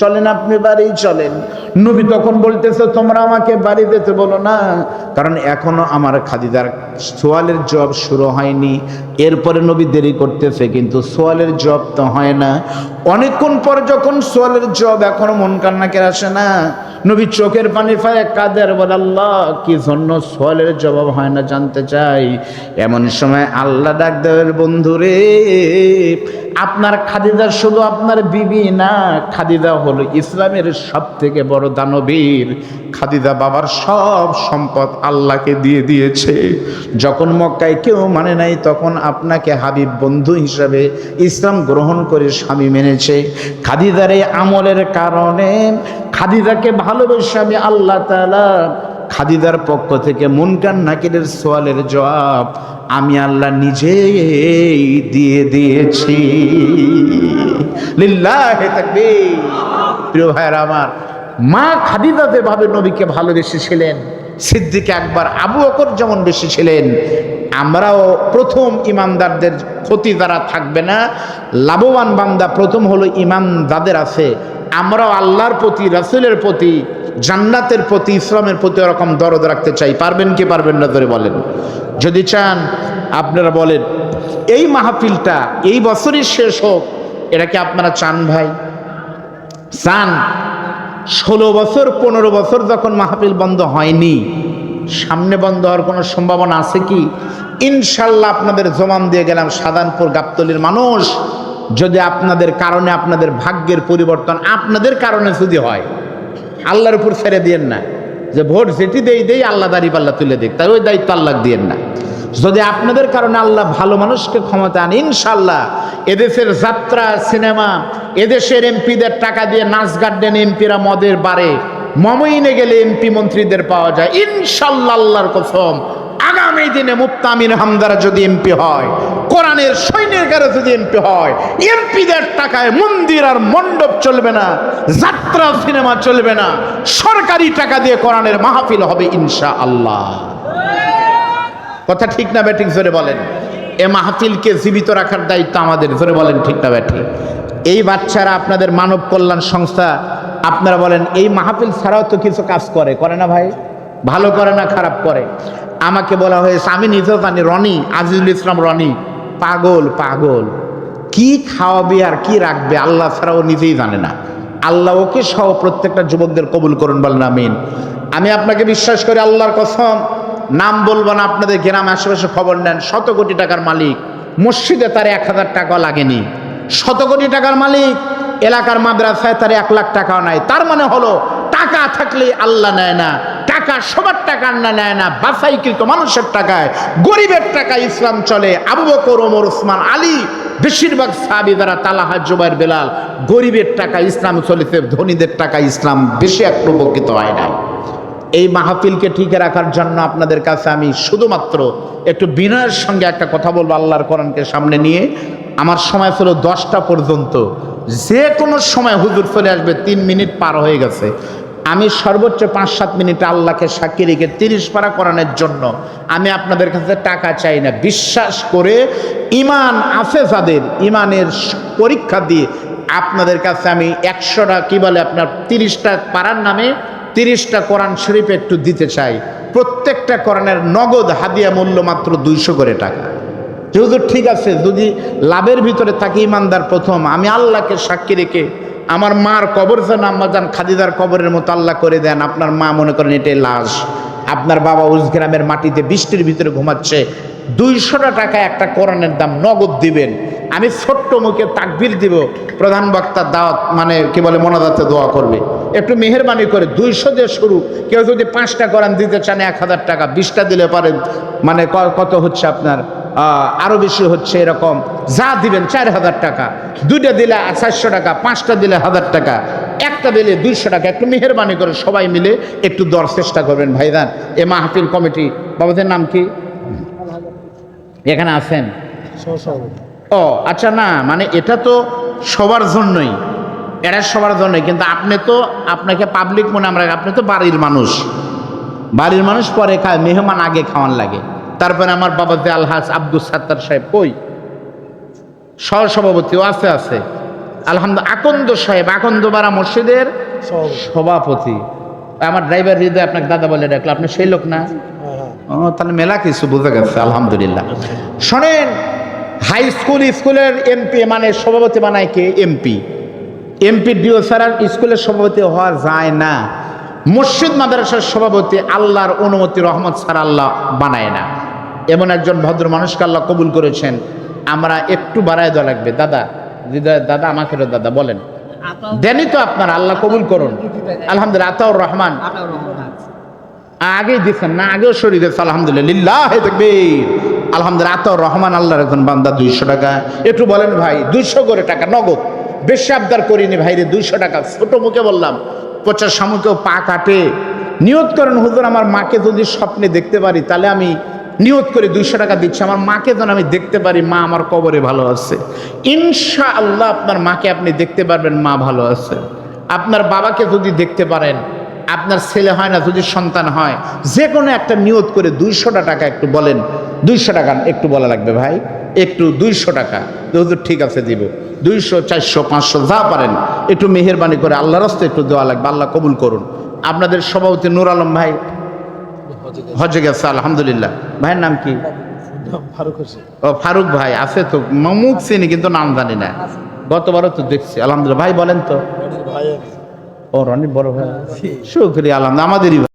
চলেন, আপনি বাড়ি চলেন। নবী তখন বলতেছে, তোমরা আমাকে বাড়ি যেতে বলো না। কারণ এখনও আমার খাদিদার সোয়ালের জব শুরু হয়নি। এরপরে নবী দেরি করতেছে, কিন্তু সোয়ালের জব তো হয় না। অনেকক্ষণ পর যখন সোয়ালের জব এখনও মন কান্নাকে আসে না, নবী চোখের পানি ফায় কাঁদে আর বলে, আল্লাহ, কি জন্য সোয়ালের জবাব হয় না জানতে চাই? এমন সময় আল্লাহ ডাক দেবের বন্ধুরে আপনার খাদিজা শুধু আপনার বিবি না, খাদিজা হলো ইসলামের সব থেকে বড় দানবীর। খাদিজা বাবার সব সম্পদ আল্লাহকে দিয়ে দিয়েছে। যখন মক্কায় কেউ মানে নাই, তখন আপনাকে হাবিব বন্ধু হিসাবে ইসলাম গ্রহণ করে স্বামী মেনেছে। খাদিজার এই আমলের কারণে খাদিজাকে ভালোবেসে আমি আল্লাহ তাআলা খাদিদার পক্ষ থেকে মুনকান নাকিরের সোয়ালের জবাব আমি আল্লাহ নিজেই দিয়ে দিয়েছি। লিল্লাহে তাকবীর। প্রিয় ভাইয়ের আমার, মা খাদিজা যেভাবে নবীকে ভালোবেসেছিলেন, সিদ্দিক একবার আবু বকর যেমন বেশি ছিলেন আমরাও প্রথম ইমানদারদের ক্ষতি দ্বারা থাকবে না। লাভবান বান্দা প্রথম হলো ইমান যাদের আছে আমরাও আল্লাহর প্রতি, রাসুলের প্রতি, জান্নাতের প্রতি, ইসলামের প্রতি ওরকম দরদ রাখতে চাই। পারবেন কি পারবেন না ধরে বলেন? যদি চান, আপনারা বলেন, এই মাহফিলটা এই বছরই শেষ হোক, এটা কি আপনারা চান ভাই? চান। ষোলো বছর, পনেরো বছর যখন মাহফিল বন্ধ হয়নি, সামনে বন্ধ হওয়ার কোনো সম্ভাবনা আছে কি? ইনশাল্লাহ আপনাদের জমাম দিয়ে গেলাম, সাদানপুর গাবতলির মানুষ যদি আপনাদের কারণে আপনাদের ভাগ্যের পরিবর্তন আপনাদের কারণে যদি হয়, আল্লাহর উপর ছেড়ে দিয়েন না। যে ভোট যেটি দেই দেই আল্লাহ দাঁড়ি পাল্লা তুলে দিক তাই ওই দায়িত্ব আল্লাহ দিয়েন না। যদি আপনাদের কারণে আল্লাহ ভালো মানুষকে ক্ষমতা আন ইনশাল্লাহ এদেশের যাত্রা, সিনেমা, এদেশের এমপিদের টাকা দিয়ে নাচ গার্ডেন এমপিরা মদের বারে মমইনে গেলে এমপি মন্ত্রীদের পাওয়া যায় ইনশাল্লাহ আল্লাহর কসম, আগামী দিনে মুক্তামিন হামদারা যদি এমপি হয় কোরআনের সৈন্যের সৈনিকেরা যদি এমপি হয়, এমপিদের টাকায় মন্দির আর মণ্ডপ চলবে না, যাত্রা সিনেমা চলবে না, সরকারি টাকা দিয়ে কোরআনের মাহফিল হবে ইনশা আল্লাহ কথা ঠিক না ব্যাটিং জোরে বলেন। এ মাহফিলকে জীবিত রাখার দায়িত্ব আমাদের, জোরে বলেন ঠিক না ব্যাটি এই বাচ্চারা আপনাদের মানব কল্যাণ সংস্থা, আপনারা বলেন, এই মাহফিল ছাড়াও তো কিছু কাজ করে। করে না ভাই? ভালো করে না খারাপ করে? আমাকে বলা হয়েছে, আমি নিজেও জানি, রনি, আজিজুল ইসলাম রনি। পাগল পাগল। কি খাওয়াবে আর কি রাখবে আল্লাহ ছাড়া ও নিজেই জানে না। আল্লাহ ওকে সহ প্রত্যেকটা যুবকদের কবুল করুন বলেন, আমিন। আমি আপনাকে বিশ্বাস করি, আল্লাহর কসম, নাম বলব না, আপনাদের গ্রাম আশেপাশে খবর নেন, শত কোটি টাকার মালিক। মসজিদে তার এক হাজার টাকা লাগেনি। শত কোটি টাকার মালিক, এলাকার মাদ্রাসায় তার এক লাখ টাকাও নাই। তার মানে হলো, টাকা থাকলে আল্লাহ নেয় না। টাকা, সবার টাকা না নেয় না। বাসাইকৃত মানুষের টাকায়, গরিবের টাকা ইসলাম চলে। আবু বকর, ওমর ওসমান আলী, বেশিরভাগ সাহাবি দ্বারা তালাহা, জুবাইর, বেলাল। গরিবের টাকা ইসলাম চলেছে, ধনীদের টাকা ইসলাম বেশি এক প্রবকিত হয় না এই মাহফিলকে ঠিক রাখার জন্য আপনাদের কাছে আমি শুধুমাত্র একটু বিনয়ের সঙ্গে একটা কথা বলব আল্লাহর কোরআনকে সামনে নিয়ে। আমার সময় ছিল দশটা পর্যন্ত। যে কোনো সময় হুজুর চলে আসবে, তিন মিনিট পার হয়ে গেছে। আমি সর্বোচ্চ পাঁচ সাত মিনিট আল্লাহকে সাক্ষী রেখে তিরিশ পারা করানোর জন্য আমি আপনাদের কাছে টাকা চাই না। বিশ্বাস করে ইমান আছে যাদের ইমানের পরীক্ষা দিয়ে আপনাদের কাছে আমি একশোটা, কি বলে আপনার, তিরিশটা পারার নামে তিরিশটা কোরআন শরীফ একটু দিতে চাই। প্রত্যেকটা কোরআনের নগদ হাদিয়া মূল্য মাত্র দুইশো করে টাকা। যেহেতু ঠিক আছে, যদি লাভের ভিতরে থাকি ইমানদার প্রথম, আমি আল্লাহকে সাক্ষী রেখে আমার মার কবর যেন আম্মাজান খাদিদার কবরের মতো আল্লাহ করে দেন আপনার মা মনে করেন এটাই লাশ। আপনার বাবা উজগ্রামের মাটিতে বৃষ্টির ভিতরে ঘুমাচ্ছে দুইশোটা টাকা একটা কোরআনের দাম নগদ দিবেন। আমি ছোট্ট মুখে তাকবির দিব প্রধান বক্তার দাওয়াত মানে কি বলে মনাদাতে দোয়া করবে। একটু মেহরবানি করে দুইশো দিয়ে শুরু। কেউ যদি পাঁচটা কোরআন দিতে চান এক হাজার টাকা বিশটা দিলে পারেন। মানে কত হচ্ছে আপনার? আহ, আরও বেশি হচ্ছে এরকম। যা দিবেন চার হাজার টাকা। দুইটা দিলে চারশো টাকা, পাঁচটা দিলে হাজার টাকা, একটা দিলে দুইশো টাকা। একটু মেহরবানি করে সবাই মিলে একটু দেওয়ার চেষ্টা করবেন ভাইদান এ মাহফিল কমিটি, বাবাদের নাম কি? এখানে আছেন? ও আচ্ছা না মানে এটা তো সবার জন্যই। এটা সবার জন্যই, কিন্তু আপনি তো আপনাকে পাবলিক মনে আমরা, আপনি তো বাড়ির মানুষ। বাড়ির মানুষ পরে খায়, মেহমান আগে খাওয়ান লাগে। তারপরে আমার বাবা যে আলহাজ আব্দুল সাত্তার সাহেব, কই? সহসভাপতিও আছে আছে। আলহামদুলিল্লাহ আকন্দ সাহেব আকন্দবাড়া মসজিদের সভাপতি। আমার ড্রাইভার হৃদয় আপনাকে দাদা বলে ডাকলো, আপনি সেই লোক না? তাহলে মেলা কিছু বুঝে গেছে, আলহামদুলিল্লাহ। শোনেন হাই স্কুল স্কুলের এমপি মানে সভাপতি বানায় কে? এমপি এমপি ডিও ছাড়া স্কুলের সভাপতি হওয়া যায় না। মসজিদ মাদ্রাসার সভাপতি আল্লাহর অনুমতি রহমত ছাড়া আল্লাহ বানায় না। এমন একজন ভদ্র মানুষকে আল্লাহ কবুল করেছেন। আমরা একটু বাড়ায় দেওয়া লাগবে। দাদা দাদা আমাকে দাদা বলেন। দেনই তো আপনার আল্লাহ কবুল করুন। আলহামদুলিল্লাহ আতাউর রহমান। আগেই দিচ্ছেন না আগেও সরিয়ে দিচ্ছে আলহামদুলিল্লাহ। দেখবীর আলহামদুলিল্লাহ আত রহমান আল্লাহর এখন বান্দা দুইশো টাকা। একটু বলেন ভাই দুইশো করে টাকা নগদ। বেশি আবদার করিনি ভাই রে দুইশো টাকা। ছোট মুখে বললাম পচার সামুকেও পা কাটে। নিয়ত করেন হুজুর আমার মাকে যদি স্বপ্নে দেখতে পারি তাহলে আমি নিয়ত করে দুইশো টাকা দিচ্ছি। আমার মাকে যেন আমি দেখতে পারি, মা আমার কবরে ভালো আছে। ইনশা আল্লাহ আপনার মাকে আপনি দেখতে পারবেন, মা ভালো আছে। আপনার বাবাকে যদি দেখতে পারেন, আপনার ছেলে হয় না, যদি সন্তান হয় যে কোনো একটা নিয়ত করে দুইশোটা টাকা একটু বলেন। দুইশো টাকা একটু বলা লাগবে ভাই? একটু দুইশো টাকা। তো হুজুর, ঠিক আছে, দিব। দুইশো, চারশো, পাঁচশো, যা পারেন। একটু মেহেরবানি করে আল্লাহর রাস্তায় একটু দেওয়া লাগবে, আল্লাহ কবুল করুন। আপনাদের সভাপতি নূর আলম ভাই হজে গেছে আলহামদুলিল্লাহ। ভাইয়ের নাম কি? ফারুক হোসেন। ও ফারুক ভাই আছে তো মুখ চিনি কিন্তু নাম জানি না। গতবারও তো দেখছি আলহামদুলিল্লাহ। ভাই বলেন তো। ও রনি বড় ভাই। শুক্রিয়া আলহামদুলিল্লাহ। আমাদেরই।